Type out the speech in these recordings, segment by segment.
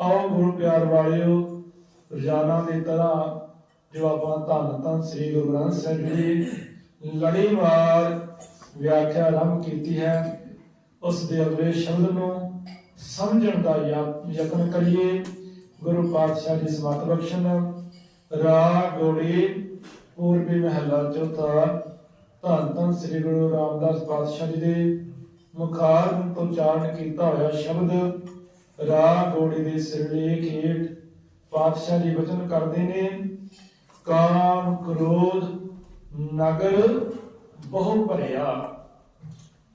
ਆਓ ਗੁਰੂ ਪਿਆਰ ਵਾਲਿਓ, ਰੋਜ਼ਾਨਾ ਦੀ ਤਰ੍ਹਾਂ ਜੋ ਧੰਨ ਧੰਨ ਸ੍ਰੀ ਗੁਰੂ ਗ੍ਰੰਥ ਸਾਹਿਬ ਜੀ ਲੜੀਵਾਰ ਵਿਆਖਿਆ ਆਰੰਭ ਕੀਤੀ ਹੈ। ਉਸ ਦੇ ਅਗਲੇ ਸ਼ਬਦ ਨੂੰ ਸਮਝਣ ਦਾ ਯਤਨ ਕਰੀਏ। ਗੁਰੂ ਪਾਤਸ਼ਾਹ ਜੀ ਸਮਤ ਬਖਸ਼ਣ। ਰਾਗ ਗੋੜੀ, ਪੂਰਬੀ ਮਹਲਾ ਚੌਥਾ, ਧੰਨ ਧੰਨ ਸ੍ਰੀ ਗੁਰੂ ਰਾਮਦਾਸ ਪਾਤਸ਼ਾਹ ਜੀ ਦੇ ਮੁਖਾਰ ਤੋਂ ਉਚਾਰਨ ਕੀਤਾ ਹੋਇਆ ਸ਼ਬਦ ਰਾਗ ਗੋੜੀ ਦੇ ਸਿਰਲੇਖ ਹੇਠ ਪਾਤਸ਼ਾਹ ਜੀ ਵਚਨ ਕਰਦੇ ਨੇ, ਕਾਮ ਕ੍ਰੋਧ ਨਗਰ ਬਹੁ ਭਰਿਆ।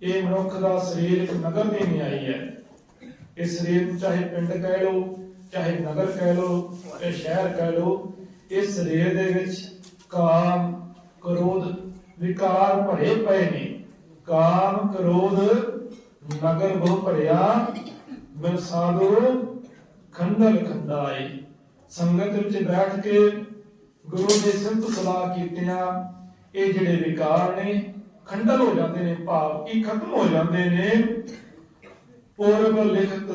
ਇਹ ਮਨੁੱਖ ਦਾ ਸਰੀਰ ਇੱਕ ਨਗਰ ਦੀ ਨਿਆਈ ਹੈ। ਇਸ ਸਰੀਰ ਨੂੰ ਚਾਹੇ ਪਿੰਡ ਕਹਿ ਲਓ, ਚਾਹੇ ਨਗਰ ਕਹਿ ਲਓ, ਚਾਹੇ ਸ਼ਹਿਰ ਕਹਿ ਲਓ, ਇਸ ਸਰੀਰ ਦੇ ਵਿੱਚ ਕਾਮ ਕ੍ਰੋਧ ਵਿਕਾਰ ਭਰੇ ਪਏ ਨੇ। ਕਾਮ ਕ੍ਰੋਧ ਨਗਰ ਬਹੁ ਭਰਿਆ। ਮਿਲ ਖੰਡਲ ਖੰਡਾਏ। ਸੰਗਤ ਵਿੱਚ ਬੈਠ ਕੇ ਗੁਰੂ ਦੇ ਸੰਤ ਸਲਾਹ ਕੀਤਿਆਂ, ਇਹ ਜਿਹੜੇ ਵਿਕਾਰ ਨੇ, ਖੰਡਲ ਹੋ ਜਾਂਦੇ ਨੇ, ਭਾਵ ਕਿ ਖਤਮ ਹੋ ਜਾਂਦੇ ਨੇ। ਪੂਰਬ ਲਿਖਤ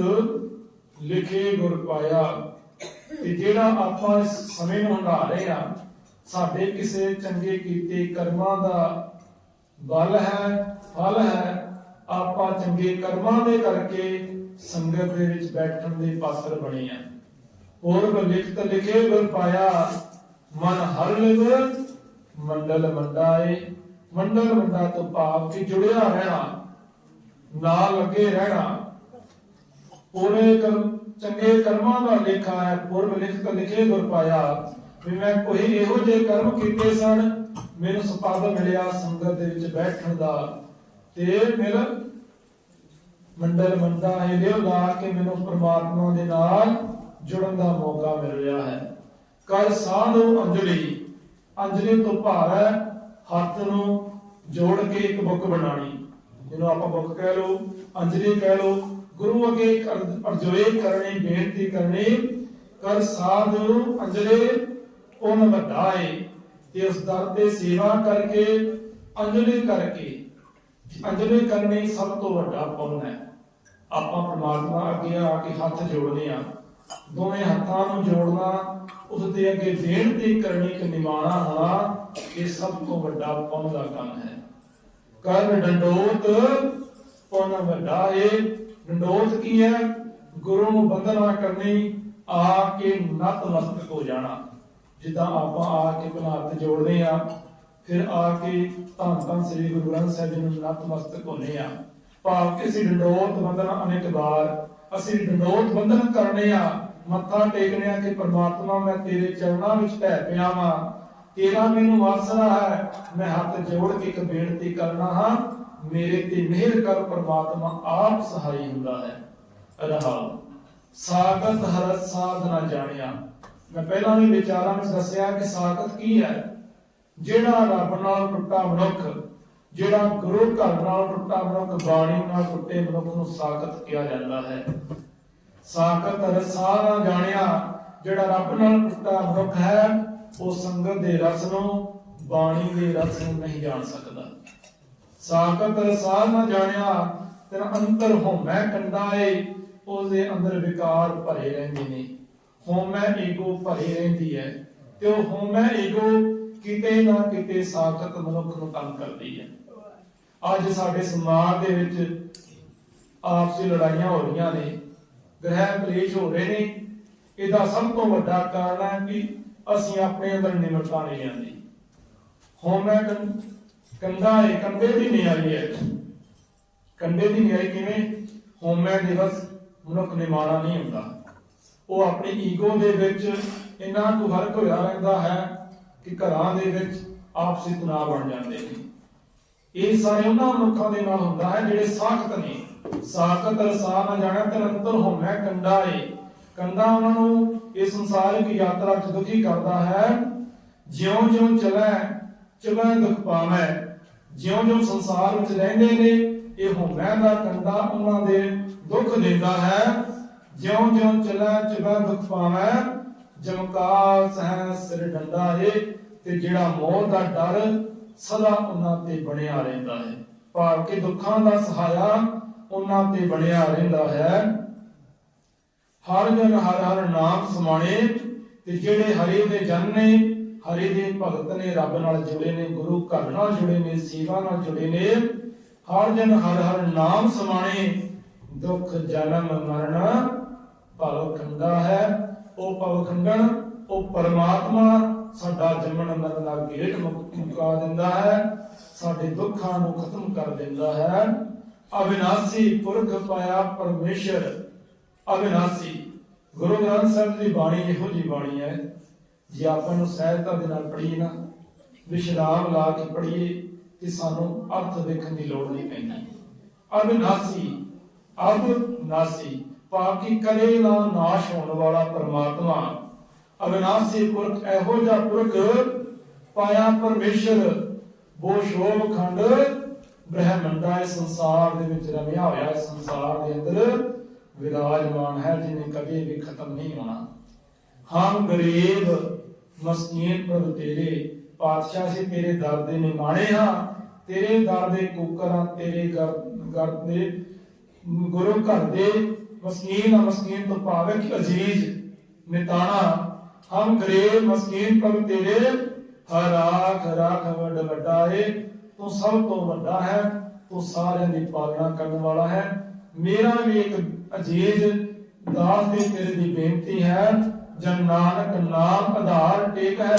ਲਿਖੇ ਗੁਰ ਪਾਇਆ। ਤੇ ਜਿਹੜਾ ਆਪਾਂ ਇਸ ਸਮੇਂ ਨੂੰ ਹੰਢਾ ਰਹੇ ਆ ਸਾਡੇ ਕਿਸੇ ਚੰਗੇ ਕੀਤੇ ਕਰਮਾਂ ਦਾ ਬਲ ਹੈ, ਫਲ ਹੈ, ਆਪਾਂ ਚੰਗੇ ਕਰਮਾਂ ਦੇ ਕਰਕੇ ਸੰਗਤ ਦੇ ਵਿੱਚ ਬੈਠਣ ਦੇ ਪਾਤਰ ਬਣੇ ਆ। ਪੂਰਬ ਲਿਖਤ ਲਿਖੇ ਗੁਰ ਪਾਇਆ, ਮਨ ਹਰ ਲਿਵ, ਮੰਡਲ ਮੰਡਾਏ। ਮੰਡਲ ਮੰਡਾ ਤੋਂ ਭਾਵ ਕਿ ਜੁੜਿਆ ਰਹਿਣਾ, ਨਾਲ ਲੱਗੇ ਰਹਿਣਾ। ਪੂਰੇ ਕਰਮ, ਚੰਗੇ ਕਰਮਾਂ ਦਾ ਲੇਖਾ ਹੈ ਪੂਰਬ ਲਿਖਤ ਲਿਖੇ ਗੁਰ ਪਾਇਆ। ਵੀ ਮੈਂ ਕੋਈ ਇਹੋ ਜਿਹੇ ਕਰਮ ਕੀਤੇ ਸਨ, ਮੈਨੂੰ ਸਪਾਦ ਮਿਲਿਆ ਸੰਗਤ ਦੇ ਵਿੱਚ ਬੈਠਣ ਦਾ। ਤੇ ਮਿਲ ਮੰਡਲ ਮੰਡਾ ਹੈ, ਲਿਓ ਲਾ ਮੈਨੂੰ ਪ੍ਰਮਾਤਮਾ ਦੇ ਨਾਲ ਜੁੜਨ ਦਾ ਮੌਕਾ ਮਿਲ ਰਿਹਾ ਹੈ। ਕਰ ਸਾਧੂ ਅੰਜਲੀ ਅੰਜਲੀ ਤੋਂ ਭਾਵ ਹੈ, ਹੱਥ ਨੂੰ ਜੋੜ ਕੇ ਇੱਕ ਬੁੱਕ ਬਣਾਣੀ ਜਿਹਨੂੰ ਆਪਾਂ ਬੁੱਕ ਕਹਿ ਲਓ, ਅੰਜਲੀ ਕਹਿ ਲਓ, ਗੁਰੂ ਅੱਗੇ ਅਰਜ਼ੋਏ ਕਰਨੀ, ਬੇਨਤੀ ਕਰਨੀ, ਕਰ ਸਾਧੂ ਅੰਜਲੀ, ਉਹਨ ਵਧਾਏ ਤੇ ਉਸ ਦਰ ਤੇ ਸੇਵਾ ਕਰਕੇ, ਅੰਜਲੀ ਕਰਕੇ। ਅੰਜਲੀ ਕਰਨੀ ਸਭ ਤੋਂ ਵੱਡਾ ਪੁੰਨ ਹੈ। ਆਪਾਂ ਪ੍ਰਮਾਤਮਾ ਅੱਗੇ ਆ ਕੇ ਹੱਥ ਜੋੜਨੇ ਆ ਦੋਵੇਂ ਹੱਥਾਂ ਨੂੰ ਜੋੜਨਾ ਉਸ ਦੇ ਅੱਗੇ ਬੇਨਤੀ ਕਰਨੀ ਕਿ ਨਿਮਾਣਾ ਹੋਣਾ, ਇਹ ਸਭ ਤੋਂ ਵੱਡਾ ਪੁੰਨ ਦਾ ਕੰਮ ਹੈ। ਕਰ ਡੰਡੋਤ, ਪੁੰਨ ਵੱਡਾ ਏ। ਡੰਡੋਤ ਕੀ ਹੈ? ਗੁਰੂ ਨੂੰ ਬੰਦਨਾ ਕਰਨੀ, ਆ ਕੇ ਨਤਮਸਤਕ ਹੋ ਜਾਣਾ। ਜਿੱਦਾਂ ਆਪਾਂ ਆ ਕੇ ਪਹਿਲਾਂ ਹੱਥ ਜੋੜਦੇ ਆ ਫਿਰ ਆ ਕੇ ਧੰਨ ਧੰਨ ਸ੍ਰੀ ਗੁਰੂ ਗ੍ਰੰਥ ਸਾਹਿਬ ਜੀ ਨੂੰ ਨਤਮਸਤਕ ਹੁੰਦੇ ਆ ਭਾਵ ਕਿ ਅਸੀਂ ਡੰਡੋਤ ਬੰਦਨਾ ਅਨੇਕ ਅਸੀਂ ਡੰਡੋਤ ਬੰਦਨ ਕਰਨੇ ਆ, ਮੱਥਾ ਟੇਕਨੇ ਆ ਕਿ ਪ੍ਰਮਾਤਮਾ ਮੈਂ ਤੇਰੇ ਚਰਨਾਂ ਵਿੱਚ ਢਹਿ ਪਿਆ ਵਾਂ। ਤੇਰਾ ਮੈਨੂੰ ਵਾਸਨਾ ਹੈ, ਮੈਂ ਹੱਥ ਜੋੜ ਕੇ ਇੱਕ ਬੇਨਤੀ ਕਰਨਾ ਹਾਂ, ਮੇਰੇ ਤੇ ਮਿਹਰ ਕਰ ਪ੍ਰਮਾਤਮਾ ਆਪ ਸਹਾਈ ਹੁੰਦਾ ਹੈ। ਰਹਾਉ ਸਾਗਤ ਹਰਤ ਸਾਧ ਜਾਣਿਆ। ਮੈਂ ਪਹਿਲਾਂ ਵੀ ਵਿਚਾਰਾਂ ਵਿੱਚ ਦੱਸਿਆ ਕਿ ਸਾਗਤ ਕੀ ਹੈ? ਜਿਹੜਾ ਰੱਬ ਨਾਲ ਟੁੱਟਾ ਮਨੁੱਖ ਜਿਹੜਾ ਗੁਰੂ ਘਰ ਨਾਲ ਟੁੱਟਾ ਮਨੁੱਖ ਬਾਣੀ ਨਾਲ ਟੁੱਟੇ ਮਨੁੱਖ ਨੂੰ ਸਾਗਤ ਕਿਹਾ ਜਾਂਦਾ ਹੈ। ਸਾਗਤ ਰਸਾ ਨਾ ਜਾਣਿਆ, ਜਿਹੜਾ ਰੱਬ ਨਾਲ ਟੁੱਟਾ ਮਨੁੱਖ ਹੈ, ਉਹ ਸੰਗਤ ਦੇ ਰਸ ਨੂੰ, ਬਾਣੀ ਦੇ ਰਸ ਨੂੰ ਨਹੀਂ ਜਾਣ ਸਕਦਾ। ਸਾਖਤ ਰਸਾ ਨਾ ਜਾਣਿਆ, ਤੇਰਾ ਅੰਤਰ ਹਉਮੈ ਕੰਡਾ ਏ, ਉਹਦੇ ਅੰਦਰ ਵਿਕਾਰ ਭਰੇ ਰਹਿੰਦੇ ਨੇ। ਹੋਮੈ ਈਗੋ ਭਰੀ ਰਹਿੰਦੀ ਹੈ, ਤੇ ਉਹ ਹਉਮੈ ਈਗੋ ਕਿਤੇ ਨਾ ਕਿਤੇ ਸਾਖਤ ਮਨੁੱਖ ਨੂੰ ਤੰਗ ਕਰਦੀ ਹੈ। ਅੱਜ ਸਾਡੇ ਸਮਾਜ ਦੇ ਵਿੱਚ ਆਪਸੀ ਲੜਾਈਆਂ ਹੋ ਰਹੀਆਂ ਨੇ, ਗ੍ਰਹਿ ਕਲੇਸ਼ ਹੋ ਰਹੇ ਨੇ। ਇਹਦਾ ਸਭ ਤੋਂ ਵੱਡਾ ਕਾਰਨ ਹੈ ਕਿ ਅਸੀਂ ਆਪਣੇ ਅੰਦਰ ਨਿਮਰਤਾ ਨਹੀਂ ਆਂਦੀ ਹਉਮੈ ਕੰਦਾ ਹੈ ਕੰਦੇ ਦੀ ਨਿਆਈ ਹੈ। ਕੰਦੇ ਦੀ ਨਿਆਈ ਕਿਵੇਂ? ਹਉਮੈ ਦਿਵਸ ਮਨੁੱਖ ਨਿਮਾਣਾ ਨਹੀਂ ਹੁੰਦਾ। ਉਹ ਆਪਣੀ ਈਗੋ ਦੇ ਵਿੱਚ ਇੰਨਾ ਕੁ ਹਰਕ ਹੋਇਆ ਰਹਿੰਦਾ ਹੈ ਕਿ ਘਰਾਂ ਦੇ ਵਿੱਚ ਆਪਸੀ ਤਣਾਅ ਬਣ ਜਾਂਦੇ ਨੇ। ਇਹ ਸਾਰੇ ਉਹਨਾਂ ਮਨੁੱਖਾਂ ਦੇ ਨਾਲ ਹੁੰਦਾ ਹੈ ਜਿਹੜੇ ਸਾਖਤ ਨੇ। ਸਾਖਤ ਰਸਾ ਨਾ ਜਾਣਿਆ ਤੇ ਅੰਤਰ ਕੰਡਾ ਏ। ਕੰਡਾ ਉਹਨਾਂ ਨੂੰ ਇਹ ਸੰਸਾਰਿਕ ਯਾਤਰਾ ਚ ਦੁਖੀ ਕਰਦਾ ਹੈ। ਜਿਉਂ-ਜਿਉਂ ਚਲੈ ਚਲੈ ਦੁਖ ਪਾਵੈ। ਜਿਉਂ-ਜਿਉਂ ਸੰਸਾਰ ਵਿੱਚ ਰਹਿੰਦੇ ਨੇ, ਇਹ ਹੋਮੈ ਦਾ ਕੰਡਾ ਉਹਨਾਂ ਦੇ ਦੁੱਖ ਦਿੰਦਾ ਹੈ। ਜਿਉਂ-ਜਿਉਂ ਚਲੈ ਚਲੈ ਦੁਖ ਪਾਵੈ। ਜਮਕਾਰ ਸਹਿ ਸਿਰ ਡੰਡਾ ਏ, ਤੇ ਜਿਹੜਾ ਮੌਤ ਦਾ ਡਰ ਸਦਾ ਉਹਨਾਂ ਤੇ ਬਣਿਆ ਰਹਿੰਦਾ ਹੈ। ਭਾਵ ਕਿ ਦੁੱਖਾਂ ਦਾ ਸਹਾਇਆ ਉਹਨਾਂ ਤੇ ਬਣਿਆ ਰਹਿੰਦਾ ਹੈ। ਹਰ ਜਨ ਹਰ ਹਰ ਨਾਮ ਸਮਾਣੇ, ਤੇ ਜਿਹੜੇ ਹਰੀ ਦੇ ਜਨ ਨੇ, ਹਰੀ ਦੇ ਭਗਤ ਨੇ, ਰੱਬ ਨਾਲ ਜੁੜੇ ਨੇ, ਗੁਰੂ ਘਰ ਨਾਲ ਜੁੜੇ ਨੇ, ਸੇਵਾ ਨਾਲ ਜੁੜੇ ਨੇ, ਹਰ ਜਨ ਹਰ ਹਰ ਨਾਮ ਸਮਾਣੇ, ਦੁੱਖ ਜਨਮ ਮਰਨ ਭਵ ਖੰਡਾ ਹੈ। ਉਹ ਭਵ ਉਹ ਪਰਮਾਤਮਾ ਸਾਡਾ ਜੰਮਣ ਮਰਨ ਦਾ ਗੇਟ ਮੁਕਾ ਦਿੰਦਾ ਹੈ, ਸਾਡੇ ਦੁੱਖਾਂ ਨੂੰ ਖਤਮ ਕਰ ਦਿੰਦਾ ਹੈ। ਅਵਿਨਾਸੀ ਪੁਰਖ ਪਾਇਆ ਪਰਮੇਸ਼ਰ। ਅਵਿਨਾਸੀ ਗੁਰੂ ਗ੍ਰੰਥ ਸਾਹਿਬ ਦੀ ਬਾਣੀ ਇਹੋ ਜੀ ਬਾਣੀ ਹੈ, ਜੇ ਆਪਾਂ ਨੂੰ ਸਹਿਜਤਾ ਦੇ ਨਾਲ ਪੜ੍ਹੀਏ ਨਾ, ਵਿਸ਼ਰਾਮ ਲਾ ਕੇ ਪੜ੍ਹੀਏ, ਤੇ ਸਾਨੂੰ ਅਰਥ ਦੇਖਣ ਦੀ ਲੋੜ ਨਹੀਂ ਪੈਂਦੀ। ਅਵਿਨਾਸੀ ਅਵਿਨਾਸੀ ਪਾਕੀ ਕਰੇ ਨਾ ਨਾਸ਼ ਹੋਣ ਵਾਲਾ ਪਰਮਾਤਮਾ। ਅਵਿਨਾਸੀ ਪੁਰਖ ਇਹੋ ਜਿਹਾ ਪੁਰਖ ਪਾਇਆ ਪਰਮੇਸ਼ਰ। ਬੋ ਖੰਡ ਬ੍ਰਹਮੰਡਾ ਇਸ ਸੰਸਾਰ ਦੇ ਵਿੱਚ ਰਮਿਆ ਹੋਇਆ ਇਸ ਸੰਸਾਰ ਦੇ ਅੰਦਰ ਵਿਰਾਜਮਾਨ ਹੈ ਜਿਹਨੇ ਕਦੇ ਵੀ ਖਤਮ ਨਹੀਂ ਹੋਣਾ। ਹਮ ਗਰੀਬ ਮਸਕੀਨ ਪ੍ਰਭ ਤੇਰੇ, ਪਾਤਸ਼ਾਹ ਸੀ ਤੇਰੇ ਦਰ ਦੇ ਨਿਮਾਣੇ ਹਾਂ। ਤੇਰੇ ਦਰ ਦੇ ਕੁਕਰਾਂ, ਤੇਰੇ ਘਰ ਦੇ ਗੁਰੂ ਘਰ ਦੇ ਮਸਕੀਨ ਆ ਮਸਕੀਨ ਤੋਂ ਭਾਵੇਂ ਕਿ ਅਜੀਜ਼, ਨਿਤਾਣਾ, ਹਮ ਗਰੀਬ ਮਸਕੀਨ ਪ੍ਰਭ ਤੇਰੇ, ਹਰ ਰਾਖ ਵੱਡ ਵੱਡਾ ਏ ਤੂੰ ਸਭ ਤੋਂ ਵੱਡਾ ਹੈ, ਤੂੰ ਸਾਰਿਆਂ ਦੀ ਪਾਲਣਾ ਕਰਨ ਵਾਲਾ ਹੈ। ਮੇਰਾ ਵੀ ਇੱਕ ਅਜੀਜ਼, ਦਾਸ ਦੇ ਤੇਰੇ ਦੀ ਬੇਨਤੀ ਹੈ, ਜਨ ਨਾਨਕ ਨਾਮ ਆਧਾਰ ਟੇਕ ਹੈ।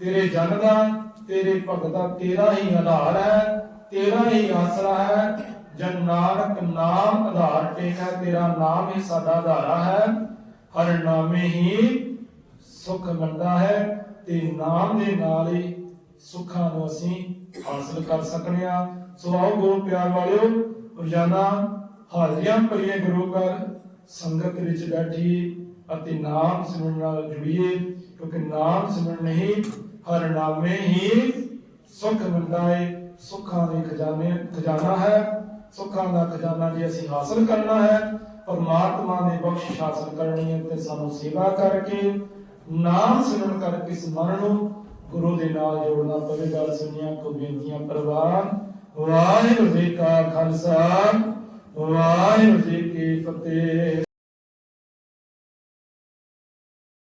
ਤੇਰੇ ਜਨ ਦਾ, ਤੇਰੇ ਭਗਤ ਦਾ ਤੇਰਾ ਹੀ ਆਧਾਰ ਹੈ, ਤੇਰਾ ਹੀ ਆਸਰਾ ਹੈ। ਜਨ ਨਾਨਕ ਨਾਮ ਆਧਾਰ ਟੇਕ ਤੇਰਾ ਨਾਮ ਹੀ ਸਾਡਾ ਆਧਾਰਾ ਹੈ। ਹਰ ਨਾਮੇ ਹੀ ਸੁਖ ਮੰਦਾ ਹੈ ਤੇ ਨਾਮ ਦੇ ਨਾਲ ਹੀ ਸੁੱਖਾਂ ਨੂੰ ਅਸੀਂ ਹਾਸਲ ਕਰ ਸਕਨੇ ਆ। ਸੋ ਆਓ ਗੁਰੂ ਪਿਆਰ ਵਾਲਿਓ, ਰੋਜ਼ਾਨਾ ਹਾਜ਼ਰੀਆਂ ਭਰੀਏ ਗੁਰੂ ਘਰ, ਸੰਗਤ ਵਿੱਚ ਬੈਠੀ ਅਤੇ ਨਾਮ ਸਿਮਰਨ ਨਾਲ ਜੁੜੀਏ, ਕਿਉਂਕਿ ਨਾਮ ਸਿਮਰਨ ਨਹੀਂ, ਹਰ ਨਾਮੇ ਹੀ ਸੁਖ ਮਿਲਦਾ ਹੈ ਸੁੱਖਾਂ ਦੇ ਖਜ਼ਾਨੇ ਖਜ਼ਾਨਾ ਹੈ। ਸੁੱਖਾਂ ਦਾ ਖਜ਼ਾਨਾ ਜੇ ਅਸੀਂ ਹਾਸਲ ਕਰਨਾ ਹੈ, ਪਰਮਾਤਮਾ ਨੇ ਬਖਸ਼ਿਸ਼ ਹਾਸਲ ਕਰਨੀ ਹੈ ਤੇ ਸਾਨੂੰ ਸੇਵਾ ਕਰਕੇ, ਨਾਮ ਸਿਮਰਨ ਕਰਕੇ ਸਿਮਰਨ ਨੂੰ ਗੁਰੂ ਦੇ ਨਾਲ ਜੋੜਨਾ ਪਵੇਗਾ ਸੁਣੀਆਂ ਕੋ ਬੇਨਤੀਆਂ ਪ੍ਰਵਾਨ, ਵਾਹਿਗੁਰੂ ਜੀ ਕਾ ਖਾਲਸਾ, ਵਾਹਿਗੁਰੂ ਜੀ ਕੀ ਫਤਿਹ।